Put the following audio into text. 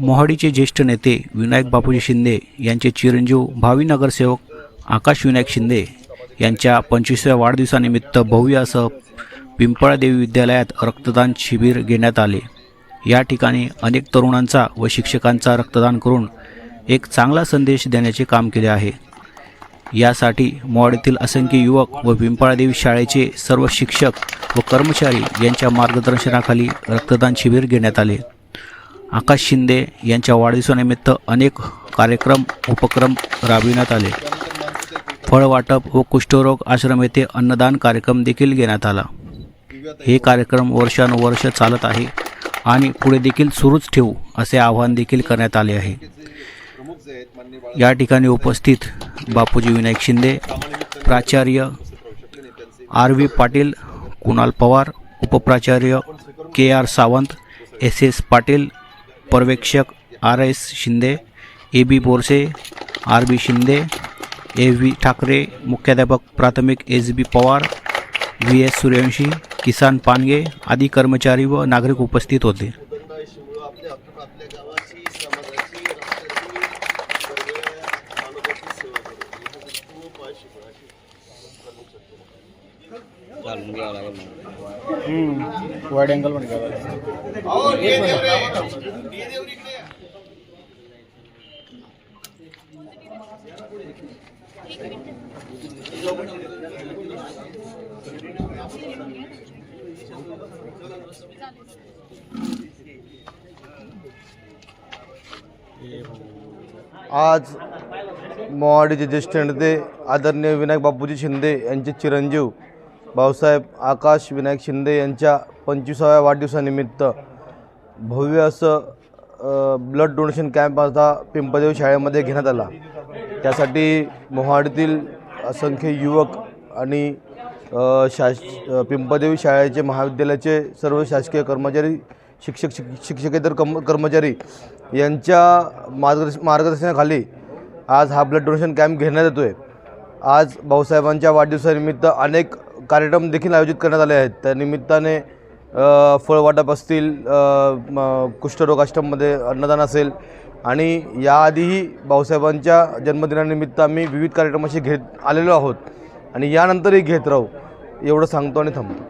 मोहाडीचे ज्येष्ठ नेते विनायक बापूजी शिंदे यांचे चिरंजीव भावी नगरसेवक आकाश विनायक शिंदे यांच्या पंचवीसव्या वाढदिवसानिमित्त भव्य असं पिंपळादेवी विद्यालयात रक्तदान शिबिर घेण्यात आले. या ठिकाणी अनेक तरुणांचा व शिक्षकांचा रक्तदान करून एक चांगला संदेश देण्याचे काम केले आहे. यासाठी मोहाडीतील असंख्य युवक व पिंपळादेवी शाळेचे सर्व शिक्षक व कर्मचारी यांच्या मार्गदर्शनाखाली रक्तदान शिबिर घेण्यात आले. आकाश शिंदे यांच्या वाढदिवसानिमित्त अनेक कार्यक्रम उपक्रम राबविण्यात आले. फळ वाटप व कुष्ठरोग आश्रम येथे अन्नदान कार्यक्रम देखील घेण्यात आला. हे कार्यक्रम वर्षानुवर्ष चालत आहे आणि पुढे देखील सुरूच ठेवू असे आवाहन देखील करण्यात आले आहे. या ठिकाणी उपस्थित बापूजी विनायक शिंदे प्राचार्य R V Patil Kunal Pawar उपप्राचार्य K R Sawant S S Patil पर्यवेक्षक R S Shinde A B Borse R B Shinde A V Thakare मुख्याध्यापक प्राथमिक S B Pawar V S Suryawanshi Kisan Pange आदी कर्मचारी व नागरिक उपस्थित होते. वाईड अँगल पण घ्यावा आज मोवाडीचे ज्येष्ठ नेते आदरणीय विनायक बापूजी शिंदे यांचे चिरंजीव भाऊसाहेब आकाश विनायक शिंदे यांच्या पंचवीसाव्या वाढदिवसानिमित्त भव्य असं ब्लड डोनेशन कॅम्प आता पिंपदेव शाळेमध्ये घेण्यात आला. त्यासाठी मोहाडीतील असंख्य युवक आणि शास पिंपदेवी शाळेचे महाविद्यालयाचे सर्व शासकीय कर्मचारी शिक्षक शिक शिक्षकेतर कम कर्मचारी यांच्या मार्गदर्श मार्गदर्शनाखाली आज हा ब्लड डोनेशन कॅम्प घेण्यात येतो आहे आज भाऊसाहेबांच्या वाढदिवसानिमित्त अनेक कार्यक्रम देखील आयोजित करण्यात आले आहेत. त्या निमित्ताने फळवाटप असतील कुष्ठरोग आश्रममध्ये अन्नदान असेल आणि याआधीही भाऊसाहेबांच्या जन्मदिनानिमित्त आम्ही विविध कार्यक्रमाशी घेत आलेलो आहोत आणि यानंतरही घेत राहू एवढं सांगतो आणि थांबतो.